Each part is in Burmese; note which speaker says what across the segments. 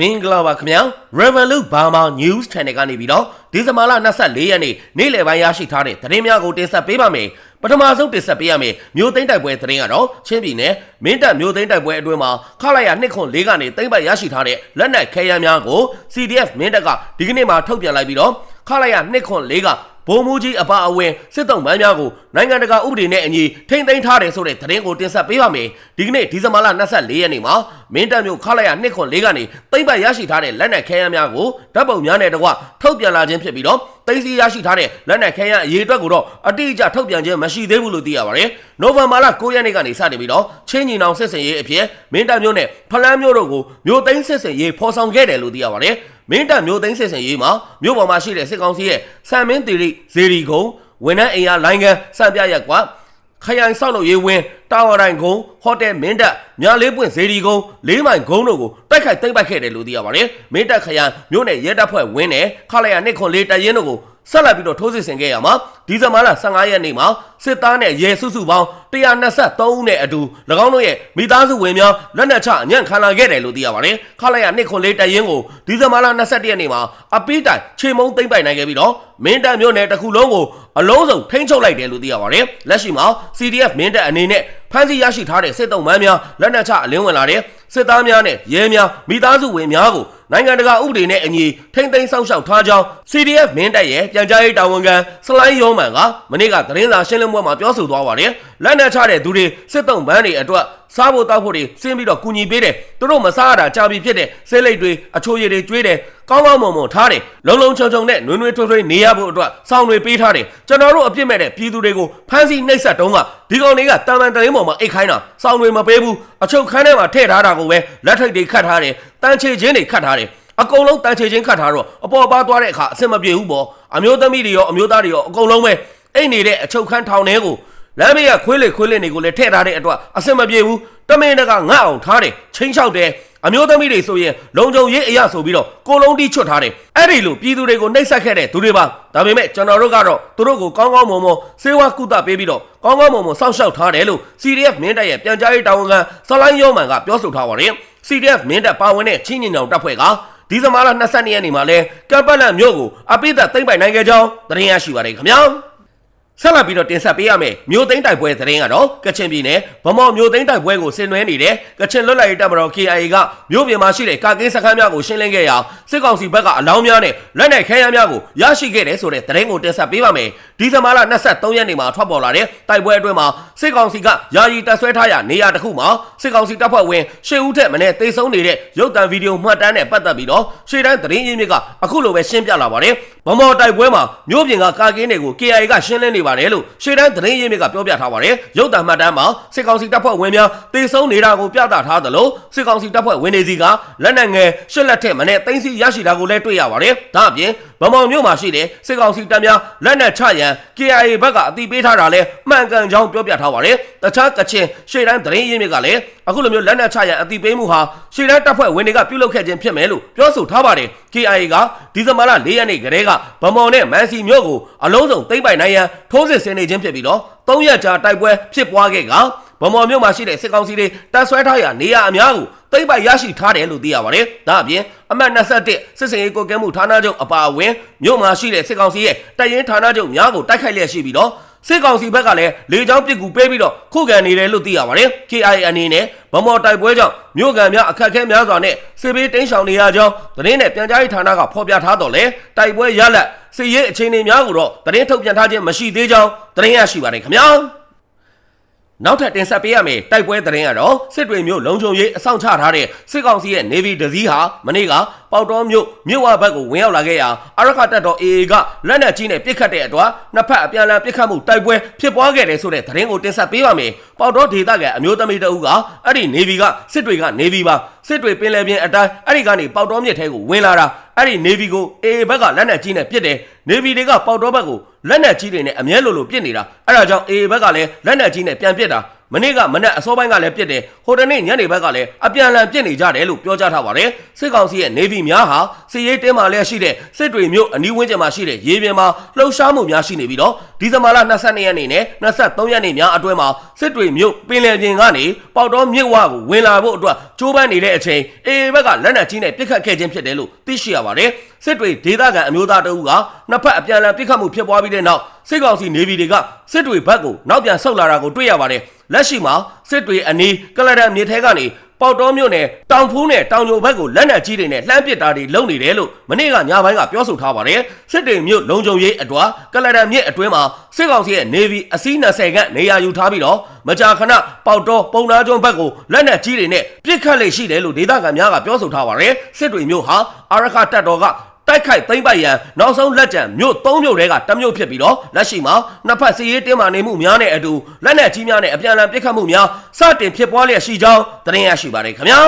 Speaker 1: မင်္ဂလာပါခင်ဗျာ Revolut Burma News Channel ကနေပြီးတော့ဒီဇင်ဘာလ24ရက်နေ့နေ့လယ်ပိုင်းရရှိထားတဲ့သတင်းများကိုတင်ဆက်ပေးပါမယ်ပထမဆုံးတင်ဆက်ပေးရမယ်မြို့သိမ်းတိုက်ပွဲသတင်းကတော့ချင်းပြည်နယ်မင်းတပ်မြို့သိမ်းတိုက်ပွဲအတွင်းမှာခလာရ2ခွန်4ကနေသိမ်းပိုက်ရရှိထားတဲ့လက်နက်ခဲယမ်းများကို CDF မင်းတပ်ကဒီကနေ့မှထုတ်ပြန်လိုက်ပြီးတော့ခလာရ2ခွ န်4ကဘုံမူကြီးအပါအဝင်စစ်တုံးမန်းများကိုနိုင်ငံတကာဥပဒေနဲ့အညီထိမ့်သိမ်းထားတယ်ဆိုတဲ့သတင်းကိုတင်ဆက်ပေးပါမယ်ဒီကနေ့ဒီဇင်ဘာလ24ရက်နေ့မှာမင်းတပ်မြို့ခလာရ2ခွန်4ကနေသိမ်းပိုက်ရရှိထားတဲ့လက်နက်ခဲယမ်းများကိုဓာတ်ပုံများနဲ့တကွထုတ်ပြန်လာခြင်းဖြစ်ပြီးတော့သိမ်းဆည်းရရှိထားတဲ့လက်နက်ခဲယမ်းအရေးအတွက်ကိုတော့အတိအကျထုတ်ပြန်ခြင်းမရှိသေးဘူးလို့သိရပါတယ်နိုဝင်ဘာလ9ရက်နေ့ကနေစတင်ပြီးတော့ချင်းညီနောင်စစ်စင်ရေးအဖြစ်မင်းတပ်မြို့နဲ့ဖလန်းမြို့တို့ကိုမြို့သိမ်းစစ်စင်ရေးဖော်ဆောင်ခဲ့တယ်လို့သိရပါတယ် မင်းတပ်မျိုးသိန်းစစ်စင်ရေးမှာမြို့ပေါ်မှာရှိတဲ့စစ်ကောင်စီရဲ့စံမင်းတီရီဇေရီကုံဝန်ထမ်းအိမ်ယာလိုင်းကန်စံပြရက်ကွာခရိုင်ဆောက်လုပ်ရေးဝင်းတာဝါတိုင်းကုန်းဟိုတယ်မင်းတပ်ညာလေးပွင့်ဇေဒီကုန်းလေးမိုင်ကုန်းတို့ကိုတိုက်ခိုက်သိမ်းပိုက်ခဲ့တယ်လို့သိရပါတယ်မင်းတပ်ခရိုင်မြို့နယ်ရဲတပ်ဖွဲ့ဝင်းနဲ့ခလာရနှစ်ခွန်လေးတရင်တို့ကို ဆက်လက်ပြီးတော့ထိုးစစ်ဆင်ခဲ့ရမှာဒီဇင်ဘာလ15ရက်နေ့မှာစစ်သားနဲ့ရဲစုစုပေါင်း123ဦးနဲ့အတူ၎င်းတို့ရဲ့မိသားစုဝင်များလက်နက်ချအညံ့ခံလာခဲ့တယ်လို့သိရပါတယ်ခလာရနှစ်ခွန်လေးတရင်ကိုဒီဇင်ဘာလ21ရက်နေ့မှာအပိတိုင်ခြေမုံသိမ့်ပိုင်နိုင်ခဲ့ပြီးတော့မင်းတပ်မြို့နယ်တစ်ခုလုံးကိုအလုံးစုံထိန်းချုပ်လိုက်တယ်လို့သိရပါတယ်လက်ရှိမှာ CDF မင်းတပ်အနေနဲ့ ဖမ်းဆီးရရှိထားတဲ့စစ်တုံးမန်းများလက်နက်ချအလင်းဝင်လာတဲ့စစ်သားများနဲ့ရဲများမိသားစုဝင်များကိုနိုင်ငံတကာဥပဒေနဲ့အညီထိမ့်သိမ်းစောင့်ရှောက်ထားကြောင်း CDF မင်းတပ်ရဲ့ပြန်ကြားရေးတာဝန်ခံစလိုင်းယောမန်ကမနေ့ကသတင်းစာရှင်းလင်းပွဲမှာပြောဆိုသွားပါတယ်လက်နက်ချတဲ့သူတွေစစ်တုံးမန်းတွေအတွက်စားဖို့တောက်ဖို့တွေစင်းပြီးတော့ကူညီပေးတယ်သူတို့မစားရတာကြာပြီဖြစ်တဲ့ဆေးလိပ်တွေအချိုရည်တွေကျွေးတယ်ကောင်းကောင်းမွန်မွန်ထားတယ်လုံလုံချုံချုံနဲ့နွေးနွေးထွေးထွေးနေရဖို့အတွက်စောင်းတွေပေးထားတယ်ကျွန်တော်တို့အပြစ်မဲ့တဲ့ပြည်သူတွေကိုဖမ်းဆီးနှိပ်စက်တုံးကဒီကောင်တွေကတာမန်တရင်ပေါ်မှာအိတ်ခိုင်းတာစောင်းတွေမပေးဘူးအချုပ်ခန်းထဲမှာထည့်ထားတာကိုပဲလက်ထိတ်တွေခတ်ထားတယ်တန်းချေချင်းတွေခတ်ထားတယ်အကုန်လုံးတန်ချေချင်းခတ်ထားတော့အပေါ်ပါသွားတဲ့အခါအဆင်မပြေဘူးပေါ့အမျိုးသမီးတွေရောအမျိုးသားတွေရောအကုန်လုံးပဲအိတ်နေတဲ့အချုပ်ခန်းထောင်ထဲကို လမ်းဘေးကခွေးလေခွေးလေတွေကိုလည်းထည့်ထားတဲ့အတွက်အဆင်မပြေဘူးတမင်းတကငတ်အောင်ထားတယ်ချင်းချောက်တယ်အမျိုးသမီးတွေဆိုရင်လုံခြုံရေးအရာဆိုပြီးတော့ကိုလုံးတီးချွတ်ထားတယ်အဲ့ဒီလိုပြည်သူတွေကိုနှိပ်စက်ခဲ့တဲ့သူတွေပါဒါပေမဲ့ကျွန်တော်တို့ကတော့သူတို့ကိုကောင်းကောင်းမွန်မွန်စေဝါကုသပေးပြီးတော့ကောင်းကောင်းမွန်မွန်စောင့်ရှောက်ထားတယ်လို့ CDF မင်းတပ်ရဲ့ပြန်ကြားရေးတာဝန်ခံဆလိုင်းယောမန်ကပြောဆိုထားပါတယ် CDF မင်းတပ်ပါဝင်တဲ့ချင်းညင်အောင်တပ်ဖွဲ့ကဒီဇင်ဘာလ22ရက်နေ့မှာလဲကပ်ပတ်လန်မြို့ကိုအပိသက်သိမ့်ပိုင်နိုင်ခဲ့ကြောင်းသတင်းရရှိပါတယ်ခင်ဗျာ ဆက်လက်ပြီးတော့တင်ဆက်ပေးရမယ်မြို့သိမ်းတိုက်ပွဲသတင်းကတော့ကချင်ပြည်နယ်ဗမော်မြို့သိမ်းတိုက်ပွဲကိုဆင်နွှဲနေတဲ့ကချင်လွတ်လပ်ရေးတပ်မတော် KIA ကမြို့ပြင်မှာရှိတဲ့ကာကင်းစခန်းများကိုရှင်းလင်းခဲ့ရာစစ်ကောင်စီဘက်ကအလောင်းများနဲ့လက်နက်ခဲယမ်းများကိုရရှိခဲ့တယ်ဆိုတဲ့သတင်းကိုတင်ဆက်ပေးပါမယ်ဒီဇင်ဘာလ23ရက်နေ့မှာထွက်ပေါ်လာတဲ့တိုက်ပွဲအတွင်းမှာစစ်ကောင်စီကယာယီတပ်ဆွဲထားရာနေရာတစ်ခုမှာစစ်ကောင်စီတပ်ဖွဲ့ဝင်ရှေ့ဦးထက်မနေ့တိတ်ဆုံးနေတဲ့ရုပ်သံဗီဒီယိုမှတ်တမ်းနဲ့ပတ်သက်ပြီးတော့ရှေ့တန်းသတင်းရင်းမြစ်ကအခုလိုပဲရှင်းပြလာပါတယ် ဗမော်တိုက်ပွဲမှာမြို့ပြင်ကကာကင်းတွေကို KIA ကရှင်းလင်းနေပါတယ်လို့ရှေ့တန်းသတင်းရင်းမြစ်ကပြောပြထားပါတယ်ရုပ်သံမှတ်တမ်းမှာစစ်ကောင်စီတပ်ဖွဲ့ဝင်များတိတ်ဆုံးနေတာကိုပြသထားသလိုစစ်ကောင်စီတပ်ဖွဲ့ဝင်တွေစီကလက်နက်ငယ်ရှစ်လက်ထက်မနေ့သိမ်းဆီးရရှိတာကိုလည်းတွေ့ရပါတယ်ဒါအပြင်ဗမော်မြို့မှာရှိတဲ့စစ်ကောင်စီတပ်များလက်နက်ချရန် KIA ဘက်ကအတိပေးထားတာလဲမှန်ကန်ကြောင်းပြောပြထားပါတယ်တခြားကချင်ရှေ့တန်းသတင်းရင်းမြစ်ကလည်းအခုလိုမျိုးလက်နက်ချရန်အတိပေးမှုဟာရှေ့တန်းတပ်ဖွဲ့ဝင်တွေကပြုလုပ်ခဲ့ခြင်းဖြစ်မယ်လို့ပြောဆိုထားပါတယ် KIA ကဒီဇင်ဘာလ၄ရက်နေ့ကတည်းကဗမော်နဲ့မန်စီမြို့ကိုအလုံးစုံသိမ်းပိုက်နိုင်ရန်ထိုးစစ်ဆင်နေခြင်းဖြစ်ပြီးတော့၃ရက်ကြာတိုက်ပွဲဖြစ်ပွားခဲ့ကဗမော်မြို့မှာရှိတဲ့စစ်ကောင်စီတွေတပ်ဆွဲထားရာနေရာအများကိုသိမ့်ပိုက်ရရှိထားတယ်လို့သိရပါတယ်။ဒါအပြင်အမှတ်21စစ်စင်ရေးကိုကဲမှုဌာနချုပ်အပါအဝင်မြို့မှာရှိတဲ့စစ်ကောင်စီရဲ့တပ်ရင်းဌာနချုပ်များကိုတိုက်ခိုက်လျက်ရှိပြီးတော့ စစ်ကောင်စီဘက်ကလည်းလေကြောင်းပစ်ကူပေးပြီးတော့ခုခံနေတယ်လို့သိရပါတယ်။ KIA အနေနဲ့ဗမော်တိုက်ပွဲကြောင့်မြို့ကန်များအခက်အခဲများစွာနဲ့စစ်ဘေးတင်းရှောင်နေရကြောင်းသတင်းနဲ့ပြန်ကြားရေးဌာနကဖော်ပြထားတော့လေတိုက်ပွဲရလက်စစ်ရေးအခြေအနေများကိုတော့သတင်းထုတ်ပြန်ထားခြင်းမရှိသေးကြောင်းသတင်းရရှိပါတယ်ခင်ဗျာ။ နောက်ထပ်တင်ဆက်ပေးရမယ့်တိုက်ပွဲသတင်းကတော့စစ်တွေမျိုးလုံခြုံရေးအဆောင်ချထားတဲ့စစ်ကောင်စီရဲ့ Navy တစည်းဟာမနေ့ကပေါတော်မြို့မြို့ဝဘက်ကိုဝင်ရောက်လာခဲ့ရာအရခတပ်တော် AA ကလက်နက်ကြီးနဲ့ပစ်ခတ်တဲ့အတွက်နှစ်ဖက်အပြန်အလှန်ပစ်ခတ်မှုတိုက်ပွဲဖြစ်ပွားခဲ့တယ်ဆိုတဲ့သတင်းကိုတင်ဆက်ပေးပါမယ်။ပေါတော်ဒေသကအမျိုးသမီးတအုပ်ကအဲ့ဒီ Navy ကစစ်တွေက Navy ပါစစ်တွေပင်လယ်ပြင်အတိုင်းအဲ့ဒီကနေပေါတော်မြစ်ထဲကိုဝင်လာတာအဲ့ဒီ Navy ကို AA ဘက်ကလက်နက်ကြီးနဲ့ပစ်တယ် Navy တွေကပေါတော်ဘက်ကို လက်နက်ကြီးတွေနဲ့အမြဲလိုလိုပစ်နေတာအဲ့ဒါကြောင့် AA ဘက်ကလည်းလက်နက်ကြီးနဲ့ပြန်ပစ်တာမနေ့ကမနေ့အစောပိုင်းကလည်းပြစ်တယ်ဟိုတနေ့ညနေဘက်ကလည်းအပြန်အလှန်ပြစ်နေကြတယ်လို့ပြောကြားထားပါတယ်စစ်ကောင်စီရဲ့ Navy များဟာစစီရေးတင်းမာလျက်ရှိတဲ့စစ်တွေမြို့အနီးဝန်းကျင်မှာရှိတဲ့ရေပြင်မှာလှုပ်ရှားမှုများရှိနေပြီးတော့ ဒီဇင်ဘာလ22ရက်နေ့နဲ့23ရက်နေ့များအတွင်းမှာစစ်တွေမြို့ပင်လယ်ပြင်ကနေပေါတော်မြစ်ဝကိုဝင်လာဖို့အတွက်ကြိုးပမ်းနေတဲ့အချိန်အေဘက်ကလက်နက်ကြီးနဲ့ပစ်ခတ်ခဲ့ခြင်းဖြစ်တယ်လို့သိရှိရပါတယ်စစ်တွေဒေသခံအမျိုးသားတအုပ်ကနှစ်ဖက်အပြန်အလှန်ပစ်ခတ်မှုဖြစ်ပွားပြီးတဲ့နောက်စစ်ကောင်စီနေဗီတွေကစစ်တွေဘက်ကိုနောက်ပြန်ဆုတ်လာတာကိုတွေ့ရပါတယ်လက်ရှိမှာစစ်တွေအနီးကလရန်မြေထဲကနေ ပေါတော်မြို့နယ်တောင်ဖူးနဲ့တောင်ညိုဘက်ကိုလက်နက်ကြီးတွေနဲ့လှမ်းပစ်တာတွေလုပ်နေတယ်လို့မနေ့ကညပိုင်းကပြောဆိုထားပါတယ်စစ်တွေမြို့လုံခြုံရေးအတွာကလရန်မြစ်အတွင်းမှာစစ်ကောင်စီရဲ့ Navy အစီး20ခန့်နေရာယူထားပြီးတော့မကြာခဏပေါတော်ပုံနာကျွန်းဘက်ကိုလက်နက်ကြီးတွေနဲ့ပစ်ခတ်လေရှိတယ်လို့ဒေသခံများကပြောဆိုထားပါတယ်စစ်တွေမြို့ဟာအာရခတပ်တော်က တိုက်ခိုက်သိမ့်ပိုက်ရန်နောက်ဆုံးလက်ကျန်မြို့၃မြို့တဲကတစ်မြို့ဖြစ်ပြီးတော့လက်ရှိမှာနှစ်ဖက်စီးရေးတင်းမာနေမှုများနဲ့အတူလက်နက်ကြီးများနဲ့အပြန်အလှန်ပစ်ခတ်မှုများစတင်ဖြစ်ပွားလျက်ရှိကြောင်းသတင်းရရှိပါတယ်ခင်ဗျာ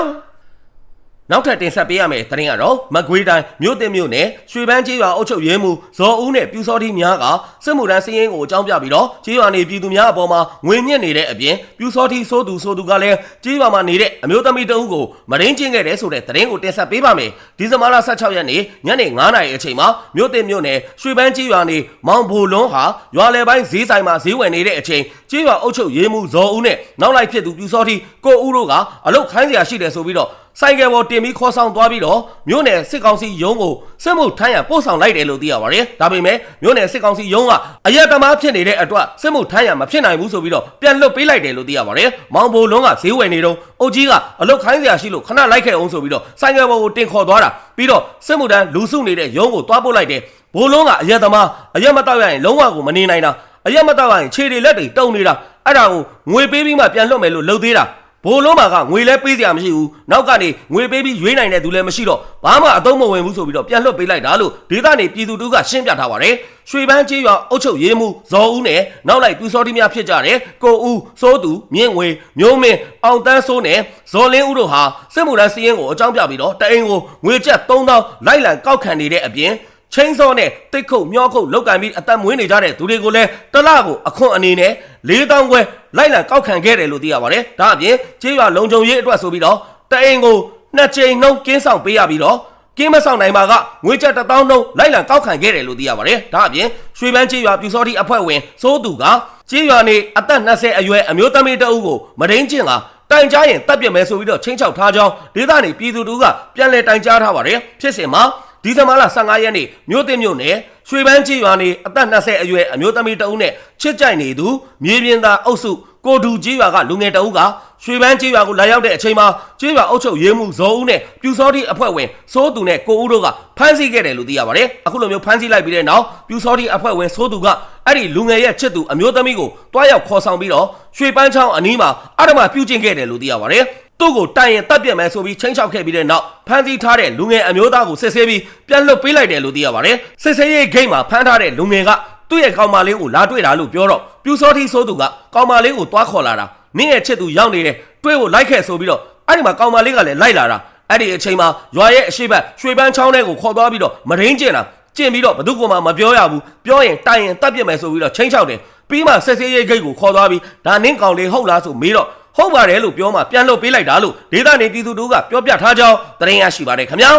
Speaker 1: နောက်ထပ်တင်ဆက်ပေးရမယ့်သတင်းကတော့မကွေးတိုင်းမြို့တင်မြို့နယ်ရွှေပန်းကျေးရွာအုပ်ချုပ်ရေးမှူးဇော်ဦးနဲ့ပြူစောတိများကစစ်မှုထမ်းစည်းရင်းကိုအကြောင်းပြပြီးတော့ကျေးရွာနေပြည်သူများအပေါ်မှာငွေညစ်နေတဲ့အပြင်ပြူစောတိစိုးသူစိုးသူကလည်းကျေးရွာမှာနေတဲ့အမျိုးသမီးတအုပ်ကိုမရင်းကျင်းခဲ့တဲ့ဆိုတဲ့သတင်းကိုတင်ဆက်ပေးပါမယ်ဒီဇင်ဘာလ16ရက်နေ့ညနေ9:00နာရီအချိန်မှာမြို့တင်မြို့နယ်ရွှေပန်းကျေးရွာနေမောင်ဘူလွန်းဟာရွာလယ်ပိုင်းဈေးဆိုင်မှာဈေးဝယ်နေတဲ့အချိန်ကျေးရွာအုပ်ချုပ်ရေးမှူးဇော်ဦးနဲ့နောက်လိုက်ဖြစ်သူပြူစောတိကိုဦးတို့ကအလုတ်ခိုင်းစရာရှိတယ်ဆိုပြီးတော့ ဆိုင်ကယ်ပေါ်တင်ပြီးခေါ်ဆောင်သွားပြီးတော့မြို့နယ်စစ်ကောင်စီရုံးကိုစစ်မှုထမ်းရန်ပို့ဆောင်လိုက်တယ်လို့သိရပါတယ်။ဒါပေမဲ့မြို့နယ်စစ်ကောင်စီရုံးကအရက်သမားဖြစ်နေတဲ့အတွက်စစ်မှုထမ်းရန်မဖြစ်နိုင်ဘူးဆိုပြီးတော့ပြန်လွတ်ပေးလိုက်တယ်လို့သိရပါတယ်။မောင်ဘိုလုံးကဈေးဝယ်နေတော့အုတ်ကြီးကအလုတ်ခိုင်းစရာရှိလို့ခဏလိုက်ခဲ့အောင်ဆိုပြီးတော့ဆိုင်ကယ်ပေါ်ကိုတင်ခေါ်သွားတာပြီးတော့စစ်မှုထမ်းလူစုနေတဲ့ရုံးကိုသွားပို့လိုက်တယ်။ဘိုလုံးကအရက်သမားအရက်မတော့ရရင်လုံးဝကိုမနေနိုင်တာအရက်မတော့ရရင်ခြေတွေလက်တွေတုံနေတာအဲ့ဒါကိုငွေပေးပြီးမှပြန်လွတ်မယ်လို့လုပ်သေးတာ။ ဘိုးလုံးမာကငွေလဲပေးစရာမရှိဘူးနောက်ကနေငွေပေးပြီးရွေးနိုင်တဲ့သူလည်းမရှိတော့ဘာမှအသုံးမဝင်ဘူးဆိုပြီးတော့ပြန်လွတ်ပေးလိုက်တာလို့ဒေသနေပြည်သူတို့ကရှင်းပြထားပါတယ်ရွှေပန်းကျေးရွာအုပ်ချုပ်ရေးမှူးဇော်ဦးနဲ့နောက်လိုက်ပြူစောတိများဖြစ်ကြတဲ့ကိုဦးစိုးသူမြင့်ငွေမျိုးမင်းအောင်တန်းစိုးနဲ့ဇော်လင်းဦးတို့ဟာစစ်မှုထမ်းစီးရင်ကိုအကြောင်းပြပြီးတော့တအိမ်ကိုငွေကျပ်3000လိုက်လံကောက်ခံနေတဲ့အပြင် ချင်းစောနဲ့တိတ်ခုတ်မျောခုတ်လောက်ကန်ပြီးအသက်မွေးနေကြတဲ့သူတွေကိုလည်းတစ်လကိုအခွန်အနေနဲ့၄တောင်းခွဲလိုက်လံကောက်ခံခဲ့တယ်လို့သိရပါတယ်။ဒါအပြင်ကျေးရွာလုံခြုံရေးအတွက်ဆိုပြီးတော့တအိမ်ကိုနှစ်ကြိမ်နှုန်းကင်းဆောင်ပေးရပြီးတော့ကင်းမဆောင်နိုင်ပါကငွေကျပ်တစ်တောင်းနှုန်းလိုက်လံကောက်ခံခဲ့တယ်လို့သိရပါတယ်။ဒါအပြင်ရွှေပန်းကျေးရွာပြူစောတိအဖွဲ့ဝင်စိုးသူကကျေးရွာနေအသက်20အရွယ်အမျိုးသမီးတအုပ်ကိုမရင်းကျင်ကတိုင်ကြားရင်တပ်ပြစ်မယ်ဆိုပြီးတော့ချင်းချောက်ထားကြောင်းဒေသနေပြည်သူတို့ကပြန်လည်တိုင်ကြားထားပါတယ်ဖြစ်စဉ်မှာ ဒီဇင်ဘာလ15ရက်နေ့မြို့တင်မြို့နယ်ရွှေပန်းကြီးရွာနေအသက်20အရွယ်အမျိုးသမီးတအုပ်နဲ့ချစ်ကြိုက်နေသူမြေပြင်သားအုပ်စုကိုဒူကြီးရွာကလူငယ်တအုပ်ကရွှေပန်းကြီးရွာကိုလာရောက်တဲ့အချိန်မှာကြီးရွာအုပ်ချုပ်ရေးမှုဇော်ဦးနဲ့ပြူစောတိအဖွဲ့ဝင်စိုးသူနဲ့ကိုဦးတို့ကဖမ်းဆီးခဲ့တယ်လို့သိရပါတယ်အခုလိုမျိုးဖမ်းဆီးလိုက်ပြီးတဲ့နောက်ပြူစောတိအဖွဲ့ဝင်စိုးသူကအဲ့ဒီလူငယ်ရဲ့ချစ်သူအမျိုးသမီးကိုတွားရောက်ခေါ်ဆောင်ပြီးတော့ရွှေပန်းချောင်းအနီးမှာအဓမ္မပြုကျင့်ခဲ့တယ်လို့သိရပါတယ် သူ့ကိုတိုင်ရင်တပ်ပြတ်မယ်ဆိုပြီးချင်းချောက်ခဲ့ပြီးတဲ့နောက်ဖမ်းဆီးထားတဲ့လူငယ်အမျိုးသားကိုစစ်ဆေးပြီးပြန်လွတ်ပေးလိုက်တယ်လို့သိရပါတယ်စစ်ဆေးရေးဂိတ်မှာဖမ်းထားတဲ့လူငယ်ကသူ့ရဲ့ကောင်မလေးကိုလာတွေ့တာလို့ပြောတော့ပြူစောတိဆိုးသူကကောင်မလေးကိုတွားခေါ်လာတာနင်းရဲ့ချစ်သူရောက်နေတယ်တွေ့ကိုလိုက်ခဲ့ဆိုပြီးတော့အဲ့ဒီမှာကောင်မလေးကလည်းလိုက်လာတာအဲ့ဒီအချိန်မှာရွာရဲ့အရှိတ်ရွှေပန်းချောင်းထဲကိုခေါ်သွားပြီးတော့မရင်းကျင်တာကျင့်ပြီးတော့ဘသူကမှမပြောရဘူးပြောရင်တိုင်ရင်တပ်ပြစ်မယ်ဆိုပြီးတော့ချင်းချောက်တယ်ပြီးမှဆက်စေးရေးဂိတ်ကိုခေါ်သွားပြီးဒါနင်းကောင်လေးဟုတ်လားဆိုမေးတော့ ဟုတ်ပါတယ်လို့ပြောမှပြန်လွတ်ပေးလိုက်တာလို့ဒေသနေပြည်သူတို့ကပြောပြထားကြောင်းသတင်းရရှိပါတယ်ခင်ဗျာ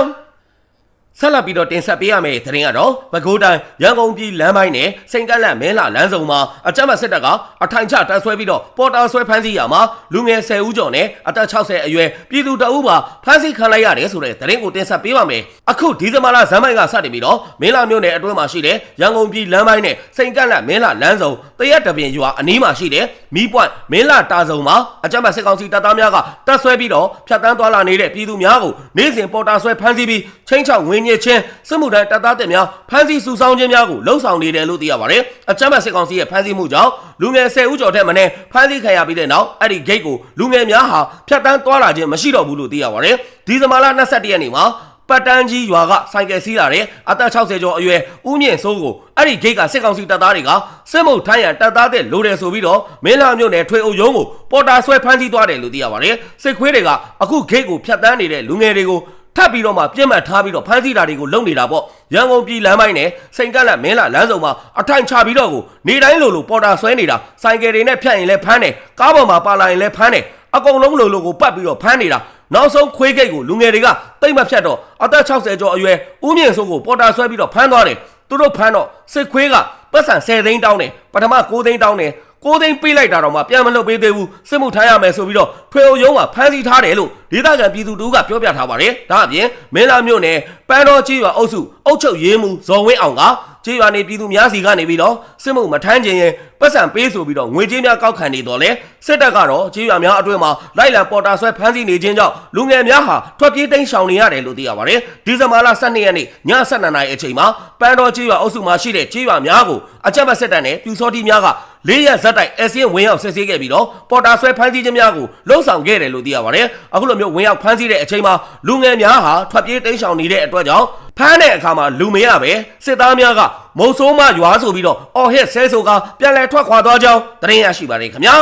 Speaker 1: ဆက်လက်ပြီးတော့တင်ဆက်ပေးရမယ့်သတင်းကတော့ပဲခူးတိုင်းရန်ကုန်ပြည်လမ်းပိုင်းနဲ့စိန်ကန့်လန့်မဲလာလမ်းစုံမှာအကြမ်းဖက်စစ်တပ်ကအထိုင်ချတပ်ဆွဲပြီးတော့ပေါ်တာဆွဲဖမ်းဆီးရမှာလူငယ်10ဦးကျော်နဲ့အသက်60အရွယ်ပြည်သူတအုပ်ပါဖမ်းဆီးခံလိုက်ရတယ်ဆိုတဲ့သတင်းကိုတင်ဆက်ပေးပါမယ်အခုဒီဇင်ဘာလဇန်မိုင်ကစတင်ပြီးတော့မင်းလာမြို့နယ်အတွင်းမှာရှိတဲ့ရန်ကုန်ပြည်လမ်းပိုင်းနဲ့စိန်ကန့်လန့်မဲလာလမ်းစုံတရက်တပင်ရွာအနီးမှာရှိတဲ့မီးပွိုင်မင်းလာတာစုံမှာအကြမ်းဖက်စစ်ကောင်စီတပ်သားများကတပ်ဆွဲပြီးတော့ဖြတ်တန်းသွားလာနေတဲ့ပြည်သူများကိုနေ့စဉ်ပေါ်တာဆွဲဖမ်းဆီးပြီးချင်းချောက်ငွေညစ်ချင်းစစ်မှုထမ်းတပ်သားတက်များဖမ်းဆီးစုဆောင်းခြင်းများကိုလှုံ့ဆော်နေတယ်လို့သိရပါတယ်။အကြမ်းဖက်စစ်ကောင်စီရဲ့ဖမ်းဆီးမှုကြောင့်လူငယ်10ဦးကျော်ထက်မနည်းဖမ်းဆီးခံရပြီးတဲ့နောက်အဲ့ဒီဂိတ်ကိုလူငယ်များဟာဖြတ်တန်းသွားလာခြင်းမရှိတော့ဘူးလို့သိရပါတယ်။ဒီဇင်ဘာလ22ရက်နေ့မှာပတ်တန်းကြီးရွာကဆိုင်ကယ်စီးလာတဲ့အသက်60ကျော်အရွယ်ဦးမြင့်စိုးကိုအဲ့ဒီဂိတ်ကစစ်ကောင်စီတပ်သားတွေကစစ်မှုထမ်းရန်တပ်သားတဲ့လိုတယ်ဆိုပြီးတော့မင်းလာမြို့နယ်ထွေအုပ်ရုံးကိုပေါ်တာဆွဲဖမ်းဆီးသွားတယ်လို့သိရပါတယ်စစ်ခွေးတွေကအခုဂိတ်ကိုဖျက်ဆီးနေတဲ့လူငယ်တွေကို ထပ်ပြီးတော့မှပြစ်မှတ်ထားပြီးတော့ဖမ်းဆီးတာတွေကိုလုပ်နေတာပေါ့ရန်ကုန်ပြည်လမ်းပိုင်းနဲ့စိန်ကက်လက်မင်းလာလမ်းစုံမှာအထိုင်ချပြီးတော့ကိုနေတိုင်းလိုလိုပေါ်တာဆွဲနေတာဆိုင်ကယ်တွေနဲ့ဖြတ်ရင်လည်းဖမ်းတယ်ကားပေါ်မှာပါလာရင်လည်းဖမ်းတယ်အကုန်လုံးလိုလိုကိုပတ်ပြီးတော့ဖမ်းနေတာနောက်ဆုံးခွေးဂိတ်ကိုလူငယ်တွေကတိတ်မဖြတ်တော့အသက်60ကျော်အရွယ်ဦးမြင့်စိုးကိုပေါ်တာဆွဲပြီးတော့ဖမ်းသွားတယ်သူတို့ဖမ်းတော့စစ်ခွေးကပတ်စံ10သိန်းတောင်းတယ်ပထမ9သိန်းတောင်းတယ် 9သိန်းပေးလိုက်တာတော့မှပြန်မလွတ်ပေးသေးဘူးစစ်မှုထမ်းရမယ်ဆိုပြီးတော့ထွေအုံရုံးကဖမ်းဆီးထားတယ်လို့ဒေသခံပြည်သူတို့ကပြောပြထားပါတယ်ဒါအပြင်မင်းလာမြို့နယ်ပန်းတော်ကြီးရွာအုပ်စုအုပ်ချုပ်ရေးမှူးဇော်ဝင်းအောင်ကကြေးရွာနေပြည်သူများစီကနေပြီးတော့စစ်မှုမထမ်းခြင်းရင်ပတ်စံပေးဆိုပြီးတော့ငွေကြေးများကောက်ခံနေတော့လေစစ်တပ်ကတော့ကြေးရွာများအတွင်းမှာလိုက်လံပေါ်တာဆွဲဖမ်းဆီးနေခြင်းကြောင့်လူငယ်များဟာထွက်ပြေးတိမ်းရှောင်နေရတယ်လို့သိရပါတယ်ဒီဇင်ဘာလ12ရက်နေ့ည7:00နာရီအချိန်မှာပန်းတော်ကြေးရွာအုပ်စုမှာရှိတဲ့ကြေးရွာများကိုအကြမ်းဖက်စစ်တပ်နဲ့ပြူစောတိများက လေးရက်ဇက်တိုက်အစင်းဝင်ရောက်စစ်ဆေးခဲ့ပြီးတော့ပေါ်တာဆွဲဖမ်းဆီးခြင်းများကိုလှုံ့ဆော်ခဲ့တယ်လို့သိရပါတယ်အခုလိုမျိုးဝင်ရောက်ဖမ်းဆီးတဲ့အချိန်မှာလူငယ်များဟာထွက်ပြေးတိမ်းရှောင်နေတဲ့အတွက်ကြောင့်ဖမ်းတဲ့အခါမှာလူမရပဲစစ်သားများကမုံဆိုးမရွာဆိုပြီးတော့အော်ဟစ်ဆဲဆိုကပြန်လည်ထွက်ခွာသွားကြောင်းသတင်းရရှိပါတယ်ခင်ဗျာ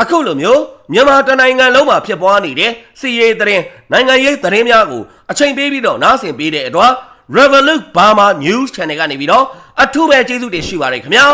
Speaker 1: အခုလိုမျိုးမြန်မာတနိုင်ငံလုံးမှာဖြစ်ပွားနေတဲ့စီရေးသတင်းနိုင်ငံရေးသတင်းများကိုအချိန်ပေးပြီးတော့နားဆင်ပေးတဲ့အတွက် Revolut Burma News Channel ကနေပြီးတော့အထူးပဲကျေးဇူးတင်ရှိပါတယ်ခင်ဗျာ